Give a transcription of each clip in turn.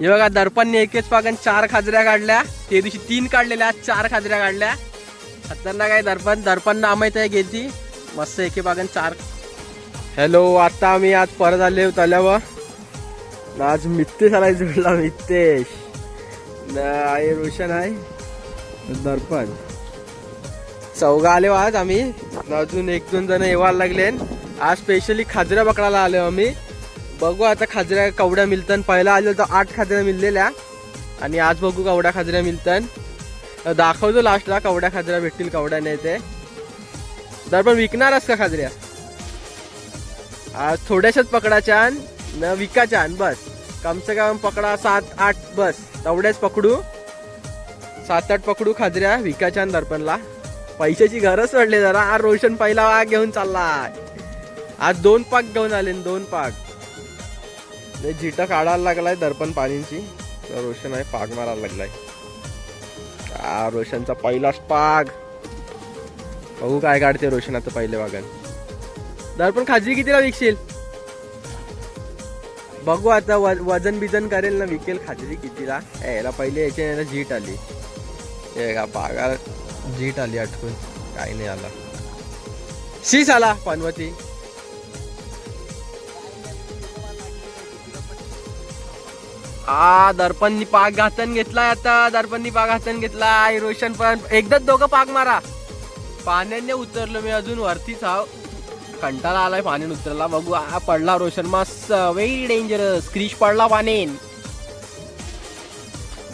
हे बघा दर्पणने एकेच पागन चार खाजऱ्या काढल्या. ते दिवशी तीन काढलेल्या चार खाजऱ्या काढल्या. खतरनाक आहे दर्पण? दर्पण नामायत आहे गेली मस्त एके पागन चार. हॅलो आता आम्ही आज परत आले तल्यावर न आज मित्तेश आलाय जोडला मित्तेश. आहे रोशन आहे. दर्पण. चौघा आले हो आज आम्ही. अजून एक दोन जण येवायला लागले. आज स्पेशली खाजऱ्या पकडायला आलो आम्ही. बघू आता खाजऱ्या कवड्या मिळतात पहिला आलो तर आठ खाजऱ्या मिळलेल्या. आणि आज बघू कवड्या खाजऱ्या मिळतात दाखवतो लास्टला कवड्या खाजऱ्या भेटतील कवड्या नाही ते दर्पण विकणारच का खाजऱ्या? आज थोड्याशाच पकडाच्या न विकाच्या बस. कम से कम पकडा सात आठ बस. तेवढ्याच पकडू. सात आठ पकडू खाजऱ्या. विकाच्या दर्पणला. पैशाची गरज पडली जरा. आज रोशन पहिला वाघ घेऊन चालला आज दोन पाक घेऊन आले दोन पाक. ते झिटं काढायला लागलाय दर्पण पाणीची तर रोशन आहे पाग मारायला लागलाय. आ, रोशनचा पहिलाच पाग. बघू काय काढते रोशनाचं पहिले वागण दर्पण खाजगी कितीला विकशील? बघू आता व- वजन बिजन करेल ना विकेल खाजरी कितीला? यायला याला पहिले याच्या याला जीट आली. हे का पागा झीट आली आठवून काही नाही आला. शीस आला पनवती. आ दर्पणनी पाक घातन घेतलाय आता दर्पणनी पाक घातन घेतलाय. रोशन पण एकदाच दोघं पाक मारा. पाण्याने उतरलो मी अजून वरतीच हा कंटाळा आलाय पाण्याने उतरला. बघू हा पडला रोशन मस्त. व्हेरी डेंजरस क्रिश पडला पाण्यान.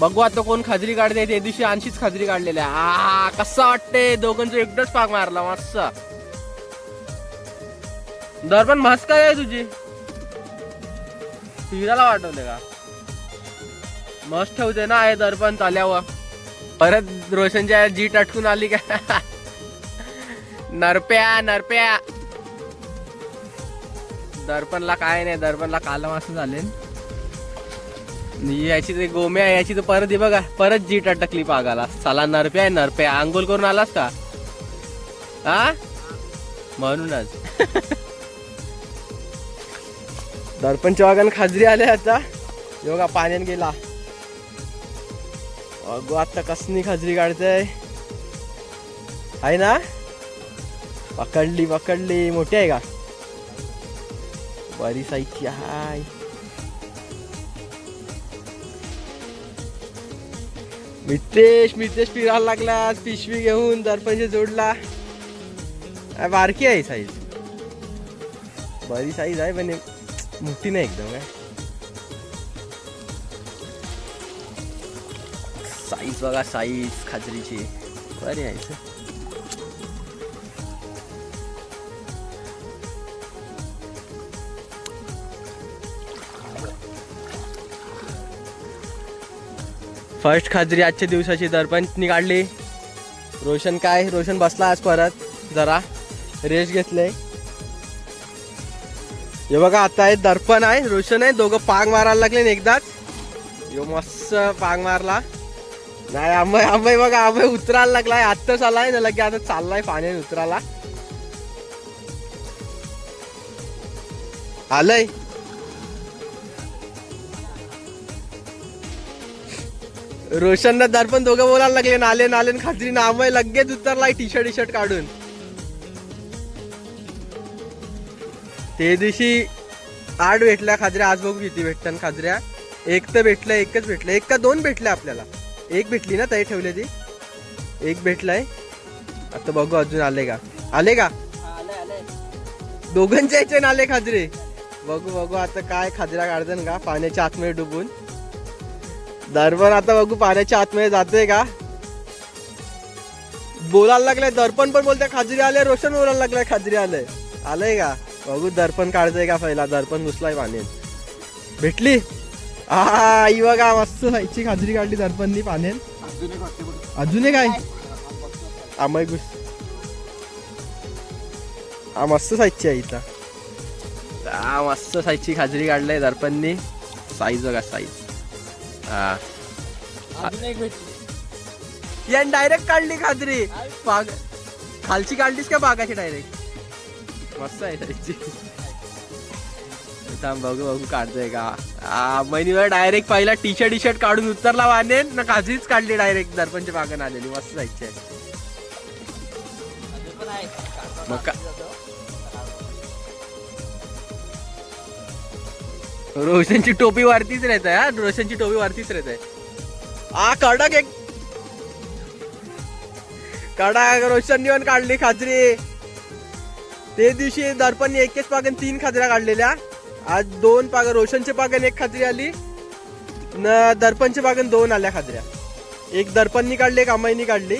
बघू आता कोण खाजरी काढते त्या दिवशी आणशीच खाजरी काढलेल्या. आ कसा वाटते दोघांचं एकदाच पाक मारला मस्त. दर्पण म्हस काय आहे तुझी? फिरायला वाटवले का? मस्त ठेवते ना आहे दर्पण चाल्यावर. परत रोशनच्या जीट अटकून आली का? नरप्या नरप्या. दर्पणला काय नाही दर्पणला कालम असं झाले याची ते गोम्या आहे, याची तर परत हे बघा परत जीट अटकली पागाला. साला नरप्या आहे नरप्या. आंघोळ करून आलास का? हा म्हणूनच. दर्पणच्या वागण खाजरी आले आता. योगा बघा गेला. अगो आता कसनी खाजरी काढतय? आहे ना? पकडली पकडली. मोठी आहे का? बरी साईजची हाय मितेश मितेश फिरायला लागला पिशवी घेऊन दर्पणशी जोडला. बारकी आहे साईज. बरी साईज आहे पण मोठी नाही एकदम काय साईज बघा साईज खाजरीची बरी आहे फर्स्ट खाजरी आजच्या दिवसाची दर्पणनी काढली रोशन काय? रोशन बसला आज परत. जरा रेस्ट घेतले हे बघा आता आहे दर्पण आहे. रोशन आहे. दोघं पाग मारायला लागले एकदाच. यो मस्त पाग मारला. नाही आंबे आंबे बघा आंबे उतरायला लागलाय. आत्ताच आलाय ना लगे आता चाललाय पाण्याने उतरायला. आलंय. रोशन दर्पण दोघं बोलायला लागले. नाले नालेन खात्री ना आंबे लगेच उतरलाय टी शर्ट टी शर्ट काढून. ते दिवशी आठ भेटल्या खाजऱ्या आज बघू किती भेटतात खाजऱ्या एक तर भेटलं एकच भेटलं. एक का दोन भेटल्या आपल्याला. एक भेटली ना ताई ठेवली ती? एक भेटलाय. आता बघू अजून आले का? आले का? दोघांच्या याच्यान आले खाजरे. बघू बघू आता काय खाजरा काढतात का? पाण्याच्या आतमध्ये डुबून. दर्पण आता बघू पाण्याच्या आतमध्ये जाते का? बोलायला लागलाय दर्पण पण बोलतोय. खाजरी आले रोशन बोलायला लागलाय खाजरी आलंय. आलंय का? बघू दर्पण काढतोय का पहिला? दर्पण घुसलाय पाण्यात. भेटली? हा ही बघा मस्त साईची खाजरी काढली दर्पणनी पाण्यात अजून काय आमय घुस हा मस्त साईजची आहे इथं. हा मस्त साईजची खाजरी काढलाय दर्पणनी साईज बघा साईज हा यान डायरेक्ट काढली खाजरी. बाग खालची काढलीस का बागाची डायरेक्ट मस्त आहे साईजची. थांब बघू बघू काढतोय का? महिनीवर डायरेक्ट पहिला टी शर्ट टी शर्ट काढून उतरला वानेन. ना काजीच काढली डायरेक्ट दर्पणच्या बागन आलेली. मस्त जायची आहे मग का रोशनची टोपी वरतीच राहत आहे हा. रोशनची टोपी वरतीच राहत आहे. आ कडक एक कडक रोशननी पण काढली खाजरी. ते दिवशी दर्पणने एकेच पागन तीन खाजऱ्या काढलेल्या. आज दोन पाग रोशनचे पागन एक खाजरी आली. न दर्पणचे पागन दोन आल्या खात्र्या. एक दर्पणनी काढली एक अमाईनी काढली.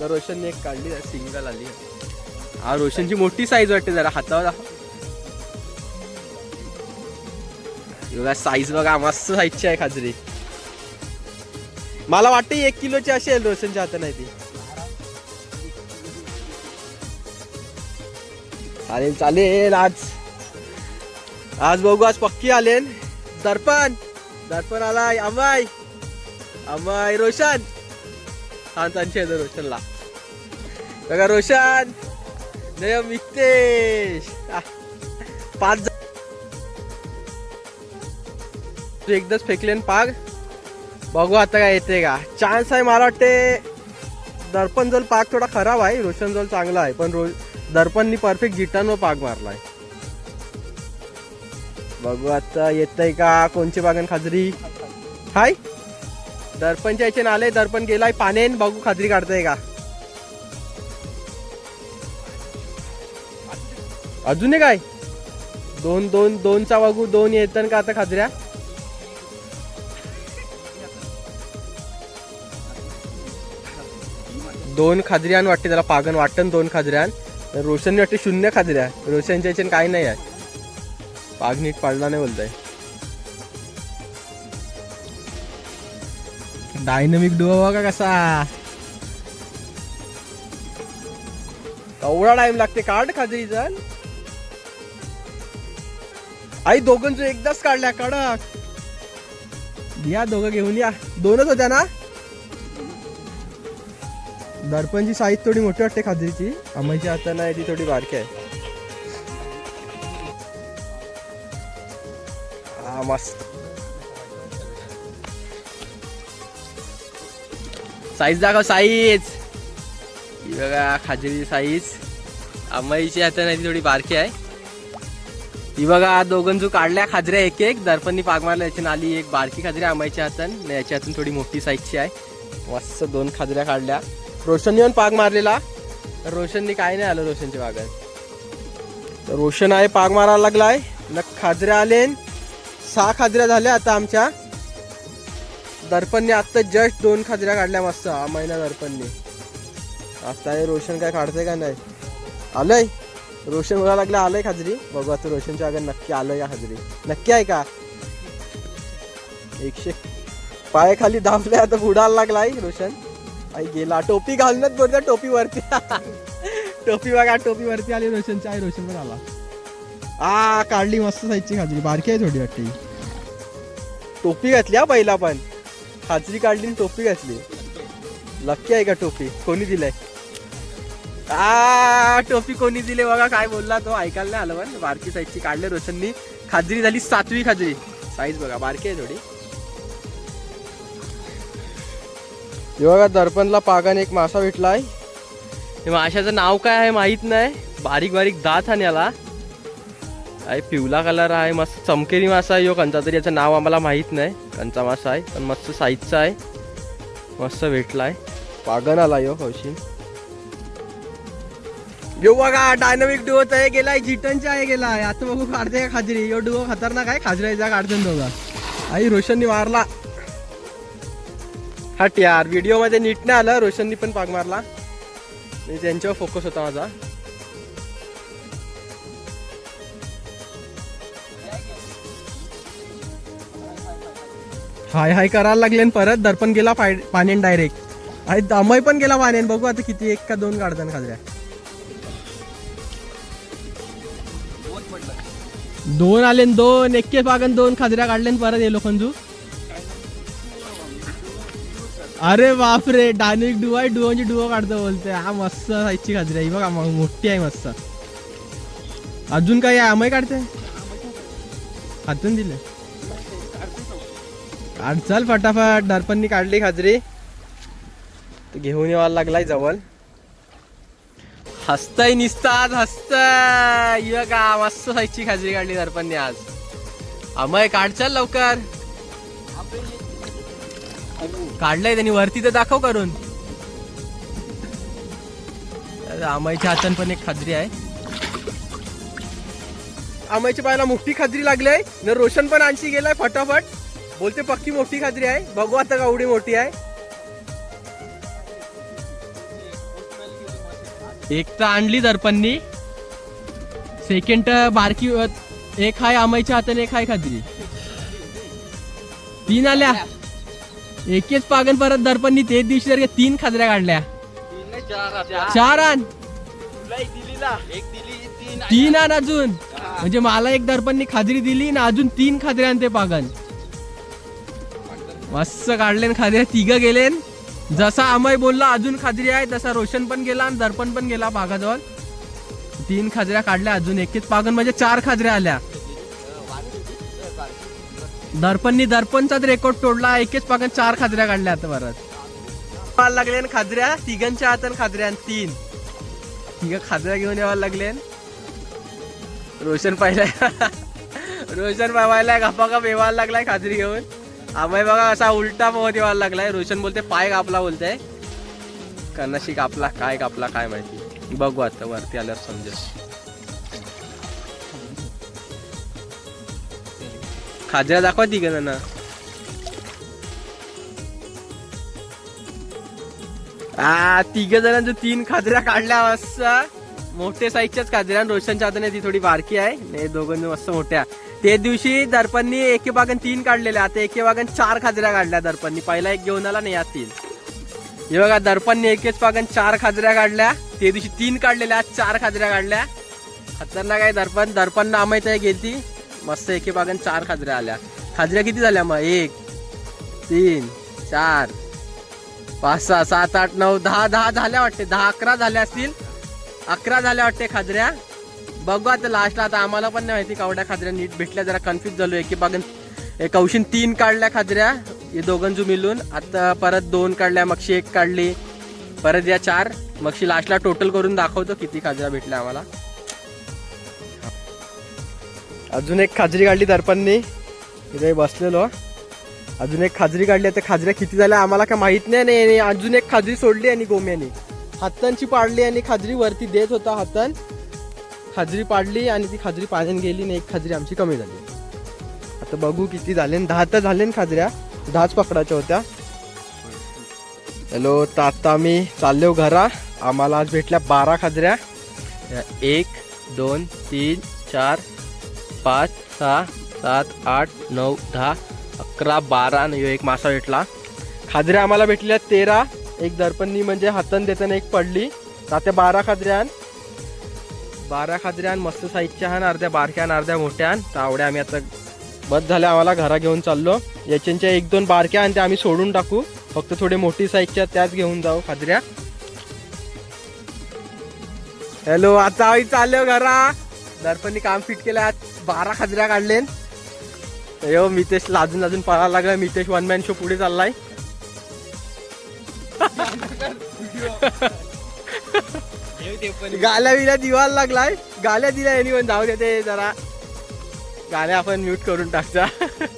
न रोशनने एक काढली सिंगल आली. हा रोशनची मोठी साईज वाटते जरा हातावर बघा साईज बघा मस्त साईजची आहे खाजरी मला वाटतं एक किलोची असेल रोशनच्या हातात नाही ती. चालेल चालेल आज. आज बघू आज पक्की आले दर्पण. दर्पण आलाय. अमाय अमाय रोशन. सांतांचे रोशनला. बघा रोशन. जय मितेश पाच तू एकदाच फेकले पाग. बघू आता काय येते का. चान्स आहे मला वाटते दर्पण जल पाग थोडा खराब आहे रोशन जल चांगला आहे पण रो दर्पणनी परफेक्ट गिटांवर पाग मारलाय. बघू आता येतय का? कोणची बागन खाजरी? हाय. दर्पणच्या याचे आले दर्पण गेलाय पाण्यान बघू खाजरी काढताय का? अजून काय दोन दोन दोनचा बघू दोन येतात का आता खाजऱ्या? दोन खाजऱ्यान वाटते त्याला पागन वाटन दोन खाजऱ्यान. तर रोशनने वाटते शून्य खाजऱ्या. रोशनच्या याच्यान काय नाही आहे. पाग नीट पाडला नाही बोलताय. डायनमिक डुओ बघा कसा. एवढा टाइम लागते काढ खाजरी जण. आई दोघांचं एकदाच काढल्या कडक. या दोघं घेऊन या. दोनच होत्या ना? दर्पणची साईज थोडी मोठी वाटते खाजरीची अमाईची आता नाही ती थोडी बारकी आहे. हा मस्त साईज दाखव साईज ही बघा खाजरीची साईज अमाईची आता नाही थोडी बारकी आहे ही बघा दोघांजू काढल्या खाजऱ्या एक एक दर्पणनी पाग मारल्या याची नाली एक बारकी खाजरी अमाईच्या हातन याच्या हातून थोडी मोठी साईजची आहे मस्त दोन खाजऱ्या काढल्या रोशन पण पाग मारलेला तर रोशननी काय नाही आलं रोशनच्या बागात तर रोशन आहे पाग मारायला लागलाय न खाजऱ्या आले सहा खाजऱ्या झाल्या आता आमच्या. दर्पणने आत्ता जस्ट दोन खाजऱ्या काढल्या मस्त हा महिना दर्पणने. आता हे रोशन काय काढतंय का नाही? आलंय. रोशन बोलायला लागलं आलंय खाजरी बघू आता रोशनच्या अगर नक्की आलंय का खाजरी नक्की आहे का? एकशे पाय खाली दाबले आता बुडायला लागलाय रोशन. आई गेला. टोपी घालूनच बोलता टोपी वरती टोपी बघा टोपी वरती आली रोशनच्या आई रोशन पण आला. आ काढली मस्त साईजची खाजरी. बारकी आहे थोडी वाटते. टोपी घातली हा पहिला पण. खाजरी काढली आणि टोपी घातली. लक्की आहे का टोपी? कोणी दिलाय? आ टोपी कोणी दिले बघा काय बोलला तो? ऐकायला नाही आलं पण. बारकी साईजची काढले रोशननी. खाजरी झाली सातवी खाजरी. साईज बघा बारकी आहे थोडी. हे बघा दर्पणला पागाने एक मासा भेटलाय. हे माशाचं नाव काय आहे माहीत नाही. बारीक बारीक दात आणि याला. आहे पिवला कलर आहे मस्त चमकेरी मासा आहे यो कंचा तरी याचं नाव आम्हाला माहीत नाही. कंचा मासा आहे पण मस्त साईजचा आहे. मस्त भेटलाय पागन आला यो हौशी. यो बघा डायनामिक डुओ तर गेलाय जिटनच्या आहे गेलाय आता बघू काढते का खाजरी. यो डुओ खतरनाक आहे खाजरायचा काढते दोघा. आई रोशननी मारला. हट यार व्हिडिओमध्ये नीट नाही आलं रोशननी पण पाग मारला. त्यांच्यावर फोकस होता माझा. हाय हाय करायला लागले परत दर्पण गेला पाय- पाण्यान डायरेक्ट आणि दमय पण गेला पाण्यान. बघू आता किती एक का दोन काढताना खाजऱ्या दोन आले दोन. एक्के पागन दोन खाजऱ्या काढले परत येलो खंजू. अरे बापरे डानिक डुओ आहे डुओची डुओ काढतो बोलते हा मस्त साईजची खाजरी आहे बघा मोठी आहे मस्त. अजून काय आहे? आमय काढते? हातून दिले काढ चल फटाफट दर्पणनी काढली खाजरी. घेऊन यावा लागलाय जवळ. हसतय निसतात हसतय. ये का मस्त साईजची खाजरी काढली दर्पणने आज. अमय काढ चल लवकर. काढलंय त्यांनी वरती तर दाखव करून. अमयच्या हातान पण एक खाजरी आहे. अमयच्या पायाला मुठी खाजरी लागली आहे. रोशन पण आणशी गेलाय फटाफट. बोलते पक्की मोठी खाजरी आहे. बघू आता कावडी मोठी आहे. एक तर आणली दर्पणनी. सेकंड बारकी एक हाय आमाईच्या हाताने एक हाय खाजरी तीन आल्या. एकेच पागन परत दर्पणनी तेच दिवशी जर तीन खाजऱ्या काढल्या. चार आण. तीन आण अजून. म्हणजे मला एक दर्पणनी खाजरी दिली ना अजून तीन खाजरे आणते पागन मस्त काढले न खाजऱ्या तिघ गेलेन. जसा अमय बोलला अजून खाजरी आहे. तसा रोशन पण गेला आणि दर्पण पण गेला पागाजवळ तीन खाजऱ्या काढल्या अजून. एकच पागन म्हणजे चार खाजऱ्या आल्या. दर्पणनी दर्पणचाच रेकॉर्ड तोडला. एकच पागन चार खाजऱ्या काढल्या आता परत. पाहायला लागले न खाजऱ्या तिघांच्या हातात खाजऱ्या आणि तीन. तिघ खाजऱ्या घेऊन यायला लागले रोशन पाहिलाय. रोशन पाहायला गपागप येवायला लागलाय खाजरी घेऊन. अभय बघा असा उलटा पोहत व्हायला लागलाय. रोशन बोलते पाय कापला बोलते कन्नाशी कापला काय कापला काय माहिती. बघू आता वरती आल्यावर समजेल. खाजऱ्या दाखवा तिघ जण. आ तिघ जणांचं तीन खाजऱ्या काढल्या असं. मोठे साईजच्याच खाजऱ्या आणि रोशनच्या हाताने ती थोडी बारकी आहे. दोघांनी दोघं मस्त मोठ्या. ते दिवशी दर्पणनी एके बागन तीन काढलेल्या आता एके बागन चार खाजऱ्या काढल्या दर्पणनी. पहिला एक घेऊन आला नाही या तीन. हे बघा दर्पणनी एकेच बागन चार खाजऱ्या काढल्या ते दिवशी तीन काढलेल्या आज चार खाजऱ्या काढल्या. खतरनाक आहे दर्पण. दर्पण नामायत आहे गेलती. मस्त एके बागन चार खाजऱ्या आल्या. खाजऱ्या किती झाल्या मग? एक तीन चार पाच सहा सात आठ नऊ दहा दहा झाल्या वाटते. दहा अकरा झाल्या असतील. अकरा झाल्या वाटते खाजऱ्या. बघू आता लास्टला आता आम्हाला पण नाही माहिती कावड्या खाजऱ्या नीट भेटल्या जरा कन्फ्युज झालो आहे की एक कौशिन तीन काढल्या खाजऱ्या हे दोघांजू मिळून. आता परत दोन काढल्या मगशी एक काढली. परत या चार. मगशी लास्टला टोटल करून दाखवतो किती खाजऱ्या भेटल्या आम्हाला. अजून एक खाजरी काढली दर्पणनी. इथे बसलेलो. अजून एक खाजरी काढली. आता खाजऱ्या किती झाल्या आम्हाला काय माहीत नाही. आणि अजून एक खाजरी सोडली आणि गोम्याने. हातांची पाडली आणि खाजरी वरती देत होता हातान. खाजरी पाडली आणि ती खाजरी पाण्यात गेली आणि एक खाजरी आमची कमी झाली. आता बघू किती झाले दहा तर झाले खाजऱ्या. दहाच पकडायच्या होत्या. हॅलो तर आता आम्ही चाललो घरा. आम्हाला आज भेटल्या बारा खाजऱ्या. एक दोन तीन चार पाच सहा सात आठ नऊ दहा अकरा बारा आणि एक मासा भेटला. खाजऱ्या आम्हाला भेटल्या तेरा. एक दर्पणी म्हणजे हातन देताना एक पडली. तर आता बारा खाजऱ्यान बारा खाजऱ्यान मस्त साईजच्या हा अर्ध्या बारक्या आणि अर्ध्या मोठ्या तावड्या आम्ही आता बस झाल्या आम्हाला घरा घेऊन चाललो. याच्यांच्या एक दोन बारक्या आणि त्या आम्ही सोडून टाकू. फक्त थोडे मोठी साईजच्या त्याच घेऊन जाऊ खाजऱ्या. हॅलो आता आई चाललो घरा. दर्पणी काम फिट केलं आज बारा खाजऱ्या काढले यो मितेश लाजून लाजून पळायला लागला. मितेश वन मॅन शो पुढे चाललाय. गाल्या बिल्या दिवाला लागलाय. गाल्या दिल्या यांनी पण जाऊ देते जरा. गाल्या आपण म्यूट करून टाकता.